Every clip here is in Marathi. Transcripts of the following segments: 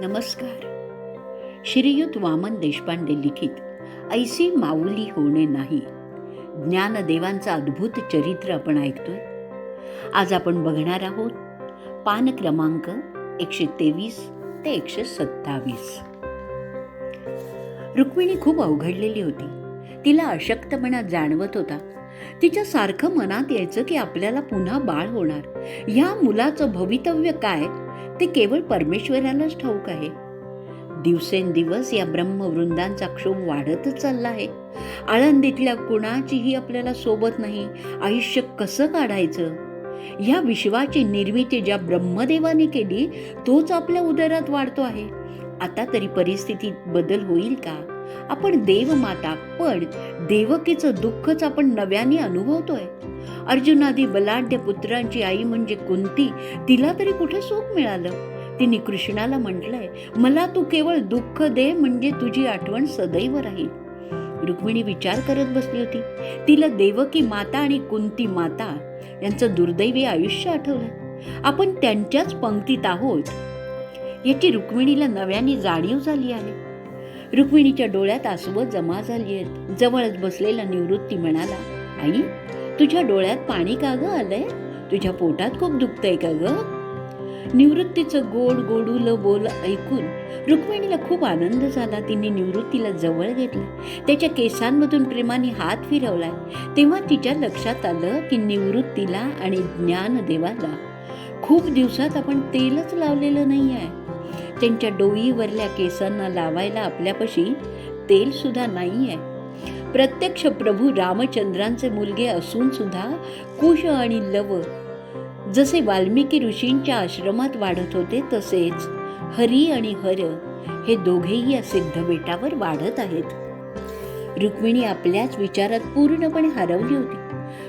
नमस्कार. श्रीयुत वामन देशपांडे लिखित ऐसी माऊली होणे नाही. ज्ञानदेवांचं अद्भुत चरित्र आपण ऐकतोय. आज आपण बघणार आहोत पान क्रमांक एकशे तेवीस ते एकशे सत्तावीस. रुक्मिणी खूप अवघडलेली होती. तिला अशक्तपणा जाणवत होता. तिच्या सारखं मनात यायचं की आपल्याला पुन्हा बाळ होणार. ह्या मुलाचं भवितव्य काय? ते केवळ परमेश्वरालाच ठाऊक आहे. दिवसेंदिवस या ब्रह्मवृंदांचा क्षोभ वाढतच चालला आहे. आळंदीतल्या कुणाचीही आपल्याला सोबत नाही आयुष्य कसं काढायचं? या विश्वाची निर्मिती ज्या ब्रह्मदेवाने केली तोच आपल्या उदरात वाढतो आहे. आता तरी परिस्थितीत बदल होईल का? आपण देवमाता पण देवकीचं दुःखच आपण नव्याने अनुभवतोय. अर्जुनादी बलाढ्य पुत्रांची आई म्हणजे कुंती तिला तरी कुठे सुख मिळालं? तिने कृष्णाला म्हटलंय मला तू केवळ दुःख दे म्हणजे तुझी आठवण सदैव राहील. रुक्मिणी विचार करत बसली होती. तिला देवकी माता आणि कुंती माता यांचं दुर्दैवी आयुष्य आठवलं. आपण त्यांच्याच पंक्तीत आहोत. याची रुक्मिणीला नव्याने जाणीव झाली आहे. रुक्मिणीच्या डोळ्यात आसवं जमा झाली आहेत. जवळच बसलेला निवृत्ती म्हणाला आई तुझ्या डोळ्यात पाणी का ग आलंय? तुझ्या पोटात खूप दुखतंय का ग? निवृत्तीचं गोड गोडूल बोल ऐकून रुक्मिणीला खूप आनंद झाला. तिने निवृत्तीला जवळ घेतलं. त्याच्या केसांमधून प्रेमाने हात फिरवलाय. तेव्हा तिच्या लक्षात आलं की निवृत्तीला आणि ज्ञानदेवाला खूप दिवसात आपण तेलच लावलेलं नाही आहे त्यांच्या डोईवरल्या केसांना लावायला आपल्यापाशी तेल सुद्धा नाही आहे प्रत्यक्ष प्रभू रामचंद्रांचे मुलगे असून सुद्धा कुश आणि लव जसे वाल्मिकी ऋषींच्या आश्रमात वाढत होते तसेच हरी आणि हर हे दोघेही या सिद्ध बेटावर वाढत आहेत. रुक्मिणी आपल्याच विचारात पूर्णपणे हरवली होती.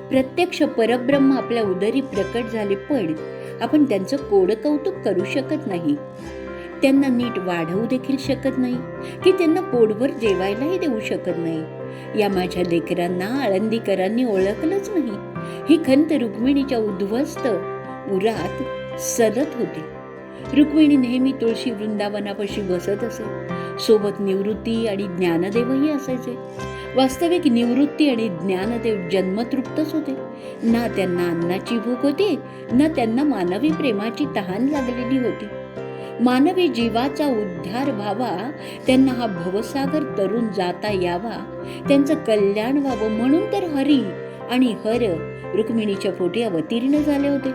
प्रत्यक्ष परब्रह्म आपल्या उदरी प्रकट झाले पण आपण त्यांचं कोड कौतुक करू शकत नाही. त्यांना नीट वाढवू देखील शकत नाही की त्यांना पोटभर जेवायलाही देऊ शकत नाही. या माझ्या लेकरांना आळंदीकरांनी ओळखलंच नाही. ही खंत रुक्मिणीच्या उद्ध्वस्त उरात सलत होती. रुक्मिणी नेहमी तुळशी वृंदावनापाशी बसत असे. सोबत निवृत्ती आणि ज्ञानदेवही असायचे. वास्तविक निवृत्ती आणि ज्ञानदेव जन्मतृप्तच होते. ना त्यांना अन्नाची भूक होती ना त्यांना मानवी प्रेमाची तहान लागलेली होती. मानवी जीवाचा उद्धार व्हावा त्यांना हा भवसागर तरुण जाता यावा त्यांचं कल्याण व्हावं म्हणून तर हरी आणि हर रुक्मिणीच्या पोटी अवतीर्ण झाले होते.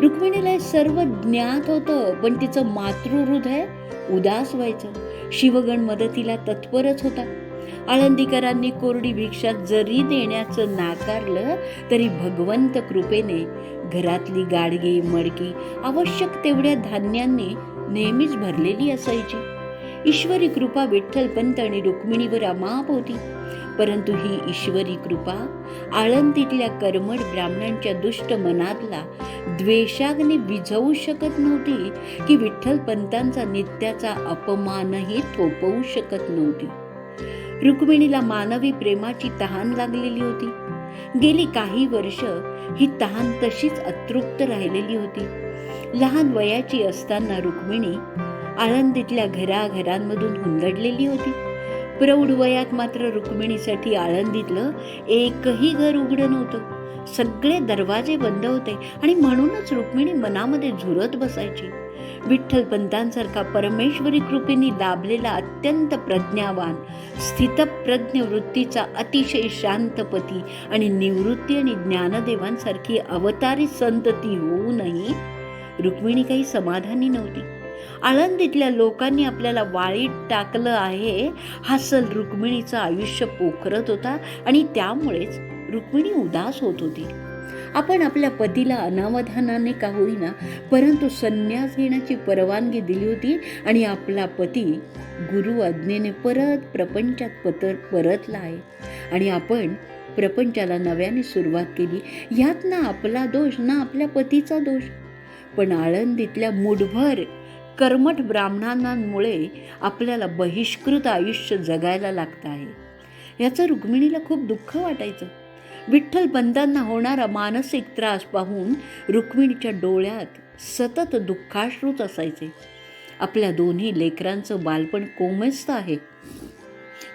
रुक्मिणीला हे सर्व ज्ञात होतं पण तिचं मातृहृदय उदास व्हायचं. शिवगण मदतीला तत्परच होता. आळंदीकरांनी कोरडी भिक्षा जरी देण्याचं नाकारलं तरी भगवंत कृपेने घरातली गाडगी मडकी आवश्यक तेवढ्या धान्यांनी नेहमीच भरलेली असायची. ईश्वरी कृपा विठ्ठलपंत आणि रुक्मिणीवर अमाप होती. परंतु ही ईश्वरी कृपा आळंदीतल्या कर्मठ ब्राह्मणांच्या दुष्ट मनातला द्वेषाग्नी विझवू शकत नव्हती की विठ्ठलपंतांचा नित्याचा अपमानही थोपवू शकत नव्हती. रुक्मिणीला मानवी प्रेमाची तहान लागलेली होती. गेली काही वर्ष ही तहान तशीच अतृप्त राहिलेली होती. लहान वयाची असताना रुक्मिणी आळंदीतल्या घराघरांमधून हुंदडलेली होती. प्रौढ वयात मात्र रुक्मिणीसाठी आळंदीतलं एकही घर उघडं नव्हतं. सगळे दरवाजे बंद होते आणि म्हणूनच रुक्मिणी मनामध्ये झुरत बसायची. विठ्ठल पंतांसारखा परमेश्वरी कृपेने लाभलेला अत्यंत प्रज्ञावान स्थितप्रज्ञ वृत्तीचा अतिशय शांतपती आणि निवृत्ती आणि ज्ञानदेवांसारखी अवतारी संतती होऊनही रुक्मिणी काही समाधानी नव्हती. आळंदीतल्या लोकांनी आपल्याला वाळीत टाकलं आहे. हा सल रुक्मिणीचं आयुष्य पोखरत होता आणि त्यामुळेच रुक्मिणी उदास होत होती. आपण आपल्या पतीला अनावधानाने का होईना परंतु संन्यास घेण्याची परवानगी दिली होती आणि आपला पती गुरु आज्ञेने परत प्रपंचात पतर परतला आहे. आणि आपण प्रपंचाला नव्याने सुरुवात केली. यात ना आपला दोष ना आपल्या पतीचा दोष. पण आळंदीतल्या मुठभर कर्मठ ब्राह्मणांमुळे आपल्याला बहिष्कृत आयुष्य जगायला लागतं आहे. याचं रुक्मिणीला खूप दुःख वाटायचं. विठ्ठल बंदांना होणारा मानसिक त्रास पाहून रुक्मिणीच्या डोळ्यात सतत दुःखाश्रूत असायचे. आपल्या दोन्ही लेकरांचं बालपण कोमस्त आहे.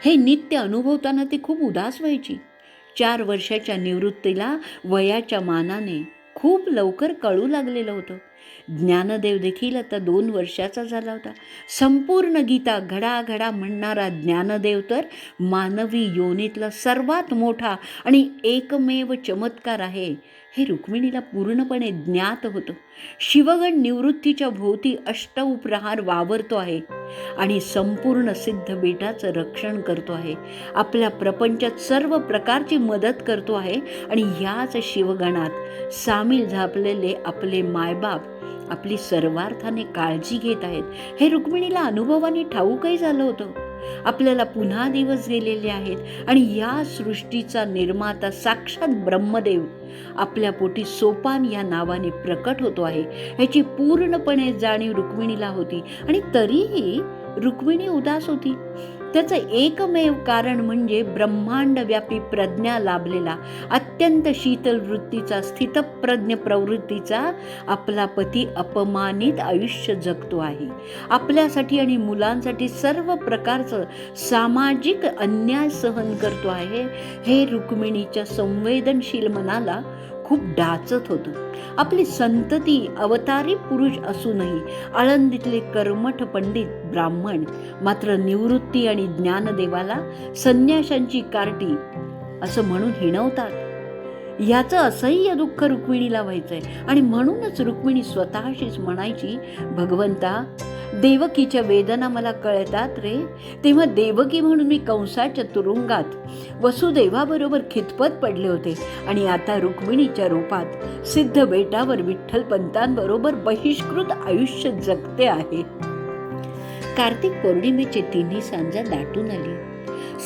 हे नित्य अनुभवताना ती खूप उदास व्हायची. चार वर्षाच्या निवृत्तीला वयाच्या मानाने खूप लवकर कळू लागलेलं होतं. ज्ञानदेव देखील आता दोन वर्षाचा झाला होता. संपूर्ण गीता घडाघडा म्हणणारा ज्ञानदेव तर मानवी योनीतला सर्वात मोठा आणि एकमेव चमत्कार आहे. हे रुक्मिणीला पूर्णपणे ज्ञात होतं. शिवगण निवृत्तीच्या भोवती अष्टउप्रहार वावरतो आहे आणि संपूर्ण सिद्ध बेटाचं रक्षण करतो आहे. आपल्या प्रपंचात सर्व प्रकारची मदत करतो आहे आणि याच शिवगणात सामील झापलेले आपले मायबाप आपली सर्वार्थाने काळजी घेत आहेत. हे रुक्मिणीला अनुभवाने ठाऊकही झालं होतं. आपल्याला पुन्हा दिवस गेलेले आहेत आणि या सृष्टीचा निर्माता साक्षात ब्रह्मदेव. आपल्या पोटी सोपान या नावाने प्रकट होतो आहे. ह्याची पूर्णपणे जाणीव रुक्मिणीला होती आणि तरीही रुक्मिणी उदास होती. त्याचं एकमेव कारण म्हणजे ब्रह्मांडव्यापी प्रज्ञा लाभलेला अत्यंत शीतल वृत्तीचा स्थितप्रज्ञ प्रवृत्तीचा आपला पती अपमानित आयुष्य जगतो आहे. आपल्यासाठी आणि मुलांसाठी सर्व प्रकारचं सामाजिक अन्याय सहन करतो आहे. हे रुक्मिणीच्या संवेदनशील मनाला खूप डाचत होतं. आपली संतती अवतारी पुरुष असूनही आळंदीतले कर्मठ पंडित ब्राह्मण मात्र निवृत्ती आणि ज्ञानदेवाला संन्याशांची कार्टी असं म्हणून हिणवतात. याचं असह्य दुःख रुक्मिणीला व्हायचंय. आणि म्हणूनच रुक्मिणी स्वतःशीच म्हणायची भगवंता देवकीच्या वेदना मला कळतात रे. तेव्हा देवकी म्हणून मी कंसाच्या तुरुंगात वसुदेवाबरोबर खितपत पडले होते. आणि आता रुक्मिणीच्या रूपात सिद्ध बेटावर विठ्ठल पंतांबरोबर बहिष्कृत आयुष्य जगते आहे. कार्तिक पौर्णिमेचे तिन्ही सांजा दाटून आली.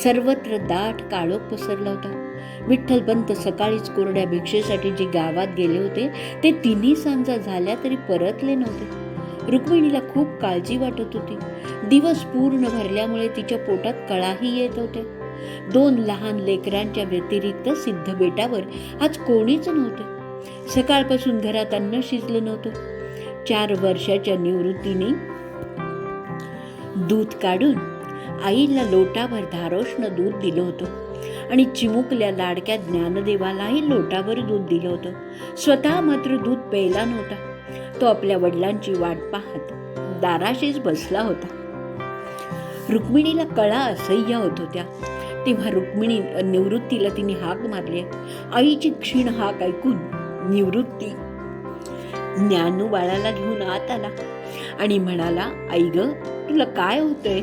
सर्वत्र दाट काळोख पसरला होता. विठ्ठलपंत सकाळीच कोरड्या भिक्षेसाठी जे गावात गेले होते ते तिन्ही सांजा झाल्या तरी परतले नव्हते. रुक्मिणीला खूप काळजी वाटत होती. दिवस पूर्ण भरल्यामुळे तिच्या पोटात कळाही येत होत्या दोन लहान लेकरांच्या व्यतिरिक्त सिद्ध बेटावर आज कोणीच नव्हते. सकाळपासून घरात अन्न शिजलं नव्हतं. चार वर्षाच्या निवृत्तीने दूध काढून आईला लोटाभर धारोष्ण दूध दिलं होतं. आणि चिमुकल्या लाडक्या ज्ञानदेवालाही लोटाभर दूध दिलं होतं. स्वतः मात्र दूध प्यायला नव्हता. तो आपल्या वडिलांची वाट पाहत दाराशीच बसला होता. रुक्मिणीला कळा असह्य होत होत्या. तेव्हा रुक्मिणी निवृत्तीला तिने हाक मारली. आईची क्षीण हाक ऐकून निवृत्ती ज्ञानू बाळाला घेऊन आत आला आणि म्हणाला आई ग तुला काय होतंय?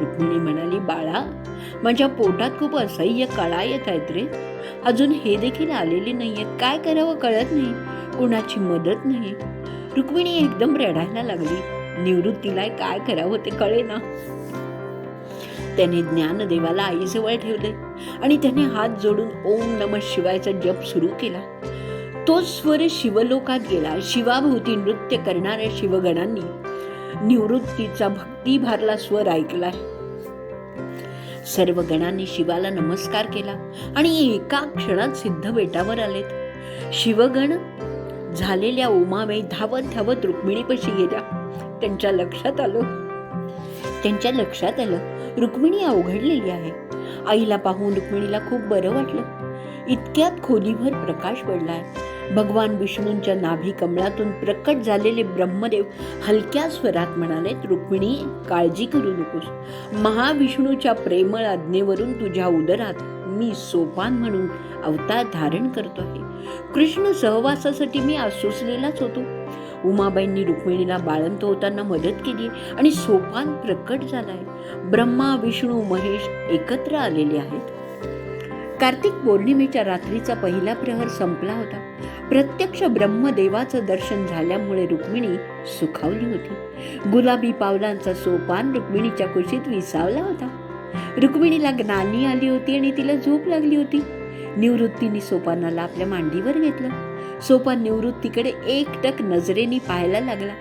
रुक्मिणी म्हणाली बाळा माझ्या पोटात खूप असह्य कळा येत आहेत रे. अजून हे देखील आलेले नाहीयेत. काय करावं कळत नाही. कुणाची मदत नाही. रुक्मिणी एकदम रडायला लागली. निवृत्तीला काय करावं ते कळे ना त्याने ज्ञानदेवाला आईजवळ ठेवले आणि त्याने हात जोडून ओम नम शिवायचा जप सुरू केला. तो स्वर शिवलोकात गेला. शिवाभोवती नृत्य करणाऱ्या शिवगणांनी निवृत्तीचा भक्तीभारला स्वर ऐकलाय सर्व गणांनी शिवाला नमस्कार केला आणि एका क्षणात सिद्ध बेटावर आलेत. शिवगण झालेल्या उमाबाई धावत धावत रुक्मिणीपाशी गेल्या. त्यांच्या लक्षात आलं. त्यांच्या लक्षात आलं रुक्मिणी अवघडलेली आहे. आईला पाहून रुक्मिणीला खूप बरं वाटलं. इतक्यात खोलीभर प्रकाश पडलाय भगवान विष्णूंच्या नाभी कमळातून प्रकट झालेले ब्रह्मदेव हलक्या स्वरात म्हणाले रुक्मिणी काळजी करू नकोस. महाविष्णूच्या प्रेमळ आज्ञेवरून तुझ्या उदरात मी सोपान म्हणून अवतार धारण करतो आहे कृष्ण सहवासासाठी मी आसोसलेलाच होतो. उमाबाईंनी रुक्मिणीला बाळंत होताना मदत केली आणि सोपान प्रकट झालाय. ब्रह्मा विष्णू महेश एकत्र आलेले आहेत. कार्तिक पौर्णिमेच्या रात्रीचा पहिला प्रहर संपला होता. प्रत्यक्ष ब्रह्मदेवाचं दर्शन झाल्यामुळे रुक्मिणी सुखावली होती. गुलाबी पावलांचा सोपान रुक्मिणीच्या कुशीत विसावला होता. रुक्मिणीला ज्ञानी आली होती आणि तिला झोप लागली होती. निवृत्तीने सोपानाला आपल्या मांडीवर घेतलं. सोपान निवृत्तीकडे एकटक नजरेने पाहायला लागला.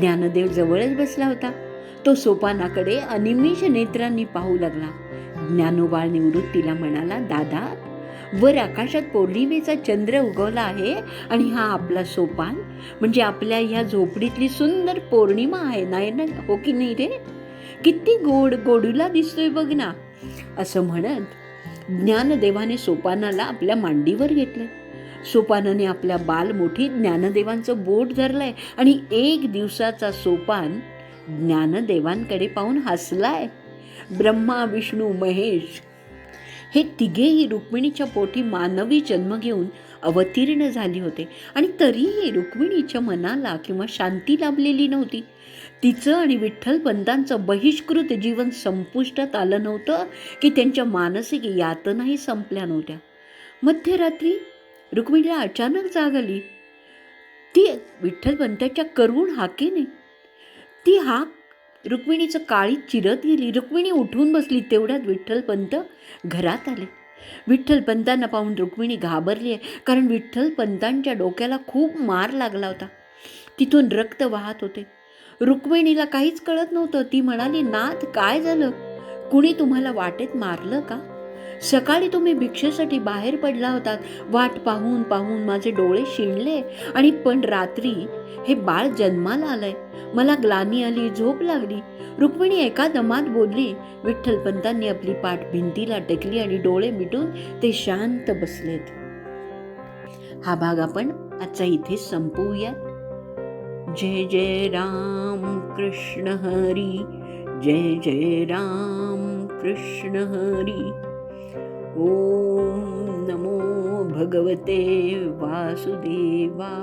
ज्ञानदेव जवळच बसला होता. तो सोपानाकडे अनिमिष नेत्रांनी पाहू लागला. ज्ञानोबाळ निवृत्तीला म्हणाला दादा वर आकाशात पौर्णिमेचा चंद्र उगवला आहे आणि हा आपला सोपान. म्हणजे आपल्या ह्या झोपडीतली सुंदर पौर्णिमा आहे. नाही ना? हो की नाही रे? किती गोड गोडूला दिसतोय बघ ना. असं म्हणत ज्ञानदेवाने सोपानाला आपल्या मांडीवर घेतलं. सोपानाने आपल्या बालमुठीत ज्ञानदेवांचं बोट धरलंय आणि एक दिवसाचा सोपान ज्ञानदेवांकडे पाहून हसलाय. ब्रह्मा विष्णू महेश हे तिघेही रुक्मिणीच्या पोटी मानवी जन्म घेऊन अवतीर्ण झाले होते. आणि तरीही रुक्मिणीच्या मनाला किंवा शांती लाभलेली नव्हती. तिचं आणि विठ्ठलपंतांचं बहिष्कृत जीवन संपुष्टात आलं नव्हतं की त्यांच्या मानसिक यातनाही संपल्या नव्हत्या. मध्यरात्री रुक्मिणीला अचानक जाग आली. ती विठ्ठलपंताच्या करुण हाकेने. ती हाक रुक्मिणीचं काळी चिरत गेली. रुक्मिणी उठून बसली. तेवढ्यात विठ्ठलपंत घरात आले. विठ्ठलपंतांना पाहून रुक्मिणी घाबरली आहे. कारण विठ्ठलपंतांच्या डोक्याला खूप मार लागला होता. तिथून रक्त वाहत होते. रुक्मिणीला काहीच कळत नव्हतं. ती म्हणाली नाथ काय झालं? कुणी तुम्हाला वाटेत मारलं का? सकाळी तुम्ही भिक्षेसाठी बाहेर पडला होता. वाट पाहून पाहून माझे डोळे शिणले आणि पण रात्री हे बाळ जन्माला आलंय. मला ग्लानी आली झोप लागली. रुक्मिणी एका दमात बोलली विठ्ठलपंतांनी आपली पाठ भिंतीला टेकली आणि डोळे मिटून ते शांत बसलेत. हा भाग आपण आजचा इथे संपवूया जय जय राम कृष्ण हरी. जय जय राम कृष्ण हरी. ओम नमो भगवते वासुदेवा.